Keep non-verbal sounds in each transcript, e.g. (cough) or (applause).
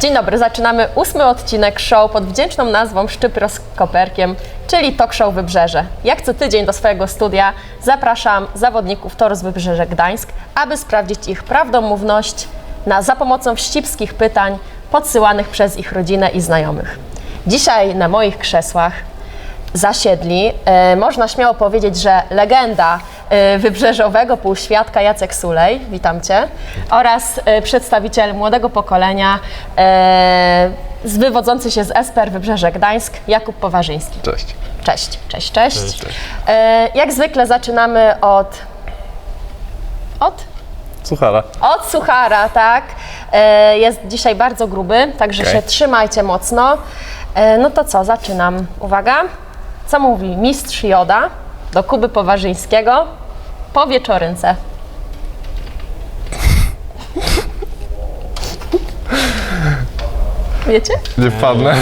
Dzień dobry, zaczynamy ósmy odcinek show pod wdzięczną nazwą Szczypro z Koperkiem, czyli talk show Wybrzeże. Jak co tydzień do swojego studia zapraszam zawodników Toru z Wybrzeże Gdańsk, aby sprawdzić ich prawdomówność na, za pomocą wścibskich pytań podsyłanych przez ich rodzinę i znajomych. Dzisiaj na moich krzesłach zasiedli, e, można śmiało powiedzieć, że legenda wybrzeżowego półświadka Jacek Sulej, witam Cię, oraz e, przedstawiciel młodego pokolenia e, z wywodzący się z Esper Wybrzeże Gdańsk, Jakub Powarzyński. Cześć. Cześć, cześć, cześć. Cześć, cześć. Jak zwykle zaczynamy od... Od? Suchara. Od suchara, tak. Jest dzisiaj bardzo gruby, także Okej. się trzymajcie mocno. No to co, zaczynam. Uwaga. Co mówi mistrz Joda do Kuby Powarzyńskiego po wieczorynce? Wiecie? Nie wpadnę.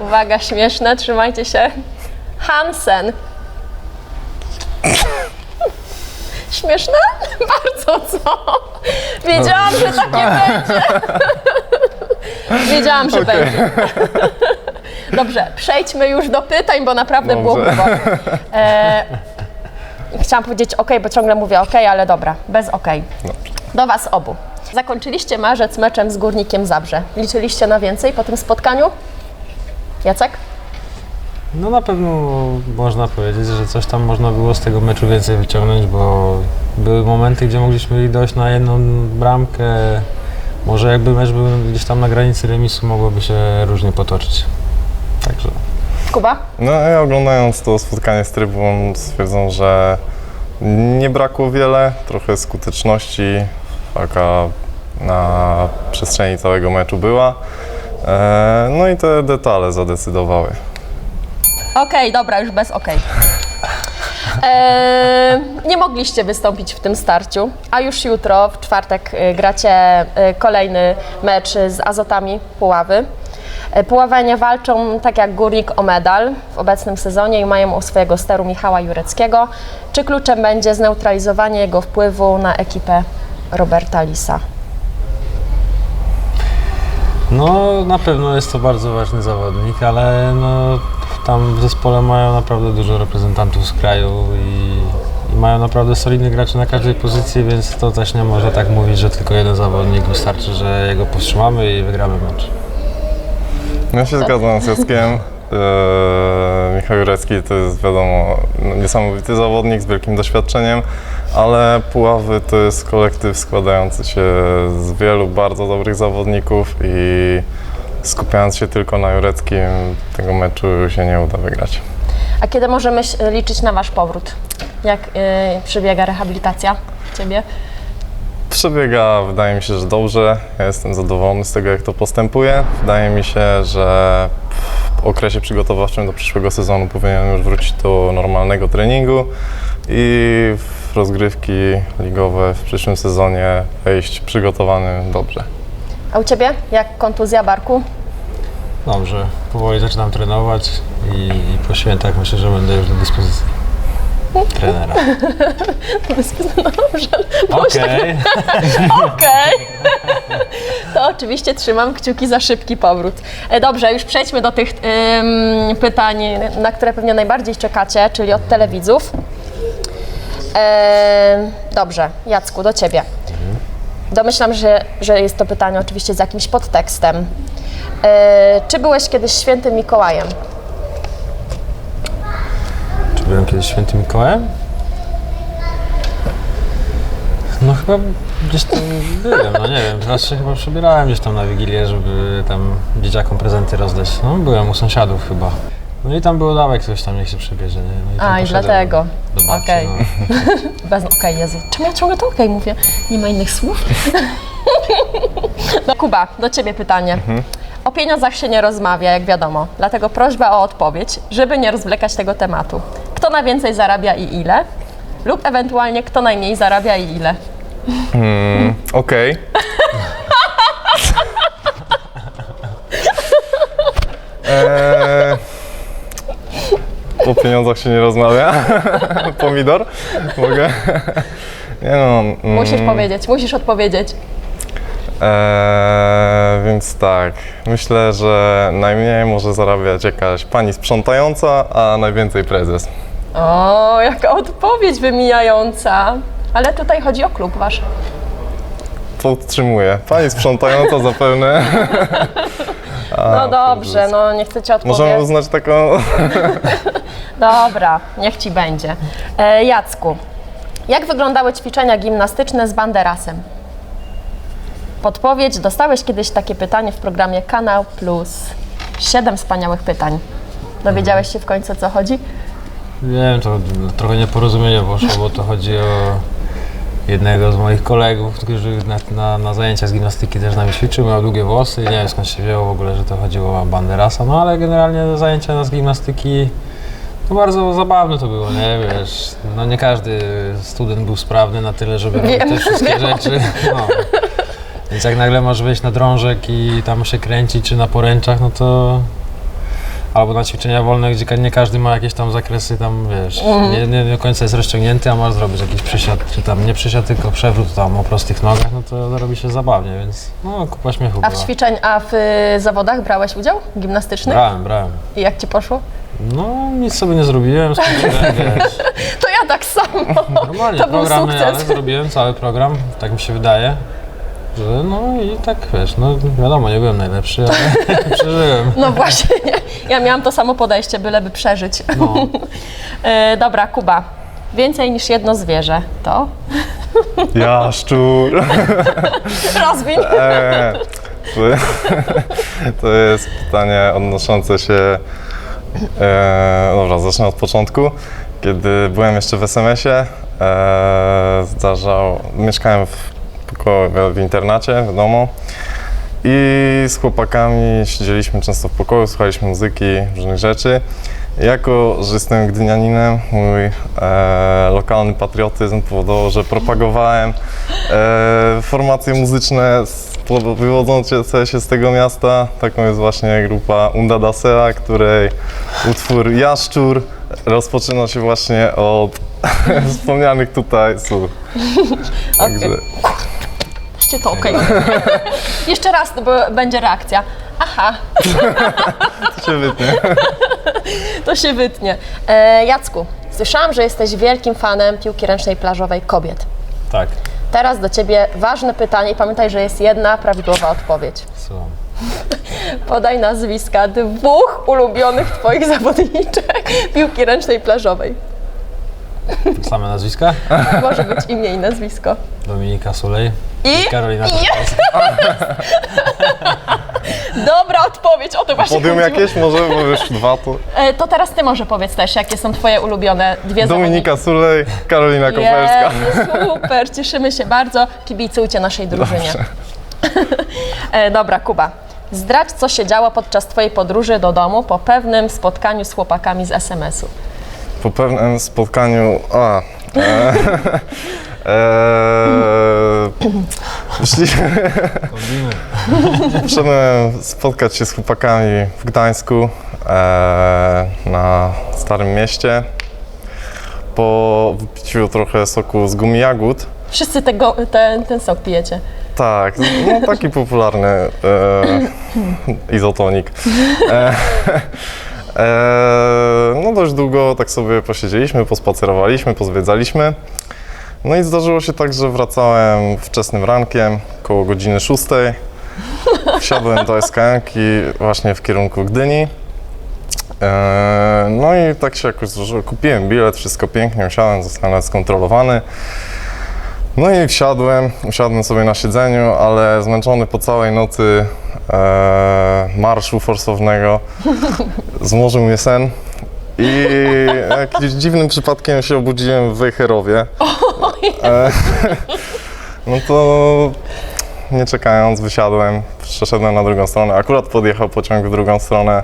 Uwaga, śmieszne, trzymajcie się. Hansen. Śmieszne? Bardzo, co? Wiedziałam, że takie będzie. Wiedziałam, że będzie. Dobrze, przejdźmy już do pytań, bo naprawdę było Dobrze. grubo. E, chciałam powiedzieć ok, bo ciągle mówię ok, ale dobra, bez ok. Do Was obu. Zakończyliście marzec meczem z Górnikiem Zabrze. Liczyliście na więcej po tym spotkaniu? Jacek? No na pewno można powiedzieć, że coś tam można było z tego meczu więcej wyciągnąć, bo były momenty, gdzie mogliśmy dojść na jedną bramkę. Może jakby mecz był gdzieś tam na granicy remisu, mogłoby się różnie potoczyć. Także Kuba? No ja oglądając to spotkanie z trybun stwierdzam, że nie brakło wiele, trochę skuteczności, taka na przestrzeni całego meczu była. E, no i te detale zadecydowały. Okej, dobra, już bez okej. Eee, nie mogliście wystąpić w tym starciu, a już jutro, w czwartek, e, gracie e, kolejny mecz z Azotami Puławy. E, Puławianie walczą, tak jak Górnik, o medal w obecnym sezonie i mają u swojego steru Michała Jureckiego. Czy kluczem będzie zneutralizowanie jego wpływu na ekipę Roberta Lisa? no na pewno jest to bardzo ważny zawodnik, ale no, tam w zespole mają naprawdę dużo reprezentantów z kraju i, i mają naprawdę solidnych graczy na każdej pozycji, więc to też nie może tak mówić, że tylko jeden zawodnik wystarczy, że jego powstrzymamy i wygramy mecz. Ja się zgadzam z Jackiem. Eee, (laughs) Michał Jurecki to jest wiadomo no, niesamowity zawodnik z wielkim doświadczeniem, ale Puławy to jest kolektyw składający się z wielu bardzo dobrych zawodników i skupiając się tylko na Jureckim tego meczu się nie uda wygrać. A kiedy możemy liczyć na Wasz powrót? Jak e, przebiega rehabilitacja Ciebie? Przebiega, wydaje mi się, że dobrze. Ja jestem zadowolony z tego, jak to postępuje. Wydaje mi się, że w okresie przygotowawczym do przyszłego sezonu powinienem już wrócić do normalnego treningu i w rozgrywki ligowe w przyszłym sezonie wejść przygotowany dobrze. A u Ciebie? Jak kontuzja barku? Dobrze, powoli zaczynam trenować i, i po świętach myślę, że będę już do dyspozycji trenera. (laughs) Dobrze. Okej. (laughs) Okej. To oczywiście trzymam kciuki za szybki powrót. E, Dobrze, już przejdźmy do tych ym, pytań, na które pewnie najbardziej czekacie, czyli od telewidzów. E, dobrze, Jacku, do Ciebie. Domyślam, że, że jest to pytanie oczywiście z jakimś podtekstem. E, czy byłeś kiedyś świętym Mikołajem? Byłem kiedyś świętym Mikołajem? No chyba gdzieś tam byłem, no nie wiem, raz się chyba przebierałem gdzieś tam na Wigilię, żeby tam dzieciakom prezenty rozdać. No byłem u sąsiadów chyba. No i tam było dawaj ktoś tam niech się przebierze, nie? No tam A, i poszedłem dlatego. Do babci, Okej. no. (laughs) Bez okej, Jezu. Czemu ja ciągle to okej mówię? Nie ma innych słów? (laughs) no, Kuba, do Ciebie pytanie. O pieniądzach się nie rozmawia, jak wiadomo. Dlatego prośba o odpowiedź, żeby nie rozwlekać tego tematu. Kto na więcej zarabia i ile? Lub ewentualnie kto najmniej zarabia i ile? Okej. Eee, po pieniądzach się nie rozmawia. (laughs) Pomidor? Mogę? Nie no. mm, Musisz powiedzieć, musisz odpowiedzieć. Eee, więc tak, myślę, że najmniej może zarabiać jakaś pani sprzątająca, a najwięcej prezes. O, jaka odpowiedź wymijająca. Ale tutaj chodzi o klub wasz. Podtrzymuję. Pani sprzątająca zapewne. (laughs) A, No dobrze, no nie chcecie Możemy odpowiedzieć. uznać taką. (laughs) Dobra, niech ci będzie. E, Jacku, jak wyglądały ćwiczenia gimnastyczne z Banderasem? Podpowiedź, dostałeś kiedyś takie pytanie w programie Kanał Plus. Siedem wspaniałych pytań. Dowiedziałeś się w końcu o co chodzi? Wiem, to trochę nieporozumienie poszło, bo to chodzi o jednego z moich kolegów, który na, na, na zajęciach z gimnastyki też z nami ćwiczył, miał długie włosy i nie wiem skąd się wzięło w ogóle, że to chodziło o Banderasa, no ale generalnie zajęcia z gimnastyki no bardzo zabawne to było, nie wiesz, no nie każdy student był sprawny na tyle, żeby robić te wszystkie wiem. rzeczy, no. Więc jak nagle masz wejść na drążek i tam się kręcić, czy na poręczach, no to albo na ćwiczenia wolne, gdzie nie każdy ma jakieś tam zakresy, tam wiesz, nie, nie do końca jest rozciągnięty, a masz zrobić jakiś przysiad, czy tam nie przysiad, tylko przewrót tam o prostych nogach, no to robi się zabawnie, więc no kupa śmiechu A w była. ćwiczeń, a w y, zawodach brałeś udział gimnastycznych? Brałem, brałem. I jak ci poszło? No nic sobie nie zrobiłem, skończyłem, (laughs) wiesz, To ja tak samo. normalnie To był programy, sukces. ale zrobiłem cały program, tak mi się wydaje. Że no i tak wiesz, no wiadomo, nie byłem najlepszy, ale (laughs) przeżyłem. No właśnie, ja miałam to samo podejście, byleby przeżyć. No. (laughs) E, dobra, Kuba. Więcej niż jedno zwierzę. To? (laughs) Jaszczur. (laughs) Rozwiń. Eee, to, to jest pytanie odnoszące się. E, dobra, zacznę od początku. Kiedy byłem jeszcze w SMS-ie, e, zdarzał. Mieszkałem w pokoju w internacie, w domu. I z chłopakami siedzieliśmy często w pokoju, słuchaliśmy muzyki, różnych rzeczy. Jako, że jestem gdynianinem, mój e, lokalny patriotyzm powodował, że propagowałem e, formacje muzyczne z, wywodzące się z tego miasta. Taką jest właśnie grupa Unda Dasea, której utwór Jaszczur rozpoczyna się właśnie od (laughs) wspomnianych tutaj słów. (laughs) Także Puśćcie to, okej. (laughs) Jeszcze raz, bo będzie reakcja. Aha, (laughs) to się wytnie. (laughs) to się wytnie. E, Jacku, słyszałam, że jesteś wielkim fanem piłki ręcznej plażowej kobiet. Tak, Teraz do Ciebie ważne pytanie i pamiętaj, że jest jedna prawidłowa odpowiedź. słucham. Podaj nazwiska dwóch ulubionych Twoich zawodniczek piłki ręcznej plażowej. Same nazwiska? (laughs) Może być imię i nazwisko. Dominika Sulej I? Karolina I- Tarkowska. (laughs) Dobra odpowiedź, o to właśnie Podium chodziło. jakieś może, bo już dwa to. E, to teraz Ty może powiedz też, jakie są Twoje ulubione dwie Dominika Sulej, Karolina Koperska. Jezu, super, cieszymy się bardzo. Kibicujcie naszej drużynie. (laughs) e, dobra, Kuba. Zdradź, co się działo podczas Twojej podróży do domu po pewnym spotkaniu z chłopakami z SMS-u. Po pewnym spotkaniu. A. E, (laughs) e, (laughs) szli, (laughs) spotkać się z chłopakami w Gdańsku e, na Starym Mieście. Po wypiciu trochę soku z gumi jagód. Wszyscy tego, ten, ten sok pijecie. Tak, no taki popularny e, izotonik. E, e, no dość długo tak sobie posiedzieliśmy, pospacerowaliśmy, pozwiedzaliśmy. No i zdarzyło się tak, że wracałem wczesnym rankiem, koło godziny 6. Wsiadłem do SKM-ki właśnie w kierunku Gdyni. E, no i tak się jakoś złożyło. Kupiłem bilet, wszystko pięknie, usiadłem, zostałem skontrolowany. No i wsiadłem, usiadłem sobie na siedzeniu, ale zmęczony po całej nocy e, marszu forsownego, (laughs) zmorzył mnie sen i jakimś dziwnym przypadkiem się obudziłem w Wejherowie. E, (laughs) no to nie czekając wysiadłem, przeszedłem na drugą stronę, akurat podjechał pociąg w drugą stronę.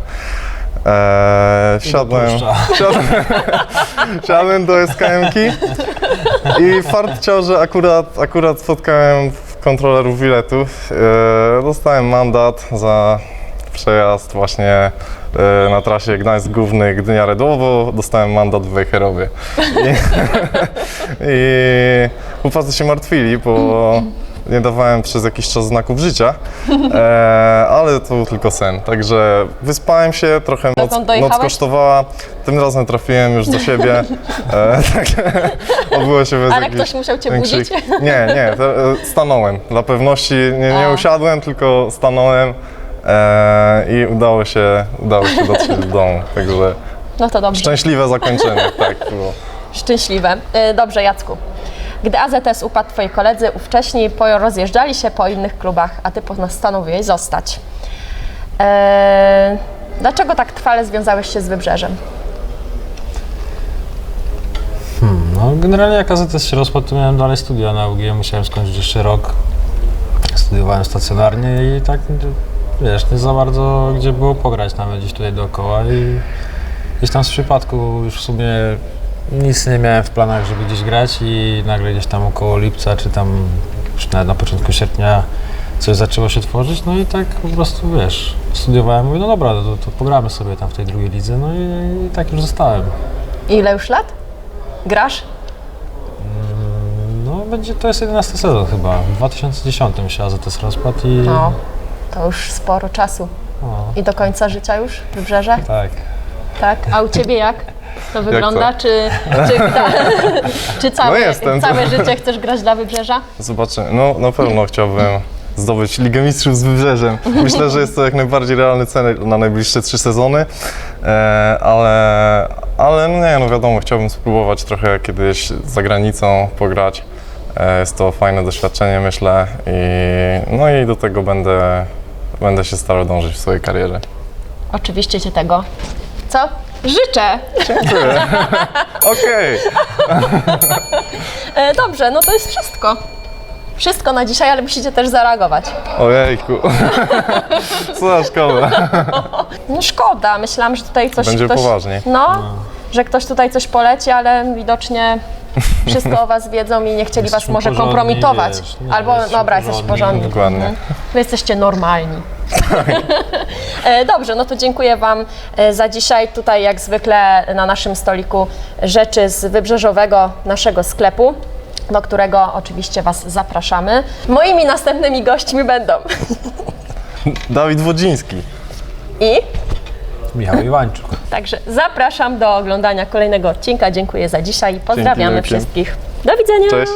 E, wsiadłem, wsiadłem do SKM-ki (laughs) i fart chciał, że akurat, akurat spotkałem kontrolerów biletów. E, dostałem mandat za przejazd właśnie e, na trasie Gdańsk Główny Gdynia Redłowo. Dostałem mandat w Wejherowie. I, (laughs) i chłopacy się martwili, bo nie dawałem przez jakiś czas znaków życia, e, ale to był tylko sen. Także wyspałem się, trochę noc, Dokąd dojechałeś? noc kosztowała. Tym razem trafiłem już do siebie. E, (laughs) tak, obyło się bez Ale jakichś ktoś musiał cię budzić? Nie, nie, e, stanąłem. Dla pewności nie, nie A. usiadłem, tylko stanąłem i udało się, udało się dotrzeć do domu. Także No to dobrze. szczęśliwe zakończenie, (laughs) tak było. Szczęśliwe. Y, Dobrze, Jacku. Gdy AZS upadł, twoi koledzy ówcześni rozjeżdżali się po innych klubach, a ty postanowiłeś zostać. Eee, dlaczego tak trwale związałeś się z Wybrzeżem? No, generalnie jak AZS się rozpadł, to miałem dalej studia na UG, musiałem skończyć jeszcze rok. Studiowałem stacjonarnie i tak, wiesz, nie za bardzo gdzie było pograć nawet gdzieś tutaj dookoła i gdzieś tam z przypadku już w sumie nic nie miałem w planach, żeby gdzieś grać i nagle gdzieś tam około lipca, czy tam już nawet na początku sierpnia coś zaczęło się tworzyć, no i tak po prostu, wiesz, studiowałem, mówię, no dobra, to, to pogramy sobie tam w tej drugiej lidze, no i, i tak już zostałem. Ile już lat? Grasz? No, będzie to jest 11 sezon chyba. W 2010 się AZS rozpadł i. No, to już sporo czasu. No, I do końca życia już Wybrzeże? tak. Tak. A u ciebie jak? To wygląda? to? Czy, czy, czy całe, No całe życie chcesz grać dla Wybrzeża? Zobaczymy. No na pewno chciałbym zdobyć Ligę Mistrzów z Wybrzeżem. Myślę, że jest to jak najbardziej realny cel na najbliższe trzy sezony, e, ale, ale no nie, no wiadomo, chciałbym spróbować trochę kiedyś za granicą pograć. E, jest to fajne doświadczenie, myślę, i, no i do tego będę, będę się starał dążyć w swojej karierze. Oczywiście cię tego. Co? Życzę! Dziękuję. (laughs) Okej. E, dobrze, no to jest wszystko. Wszystko na dzisiaj, ale musicie też zareagować. Ojejku. Co za szkoda. (laughs) No szkoda, myślałam, że tutaj coś Będzie ktoś... poważniej. No, że ktoś tutaj coś poleci, ale widocznie wszystko o was wiedzą i nie chcieli was Jesteśmy może porządni, kompromitować. wiesz, nie, Albo, jesteśmy dobra, jesteście porządni. porządni. Dokładnie. Wy jesteście normalni. (laughs) E, Dobrze, no to dziękuję Wam e, za dzisiaj. Tutaj jak zwykle na naszym stoliku rzeczy z wybrzeżowego naszego sklepu, do którego oczywiście Was zapraszamy. Moimi następnymi gośćmi będą Dawid Wodziński. i Michał Iwańczuk. także zapraszam do oglądania kolejnego odcinka. Dziękuję za dzisiaj. Pozdrawiamy wielkie. wszystkich. Do widzenia. Cześć.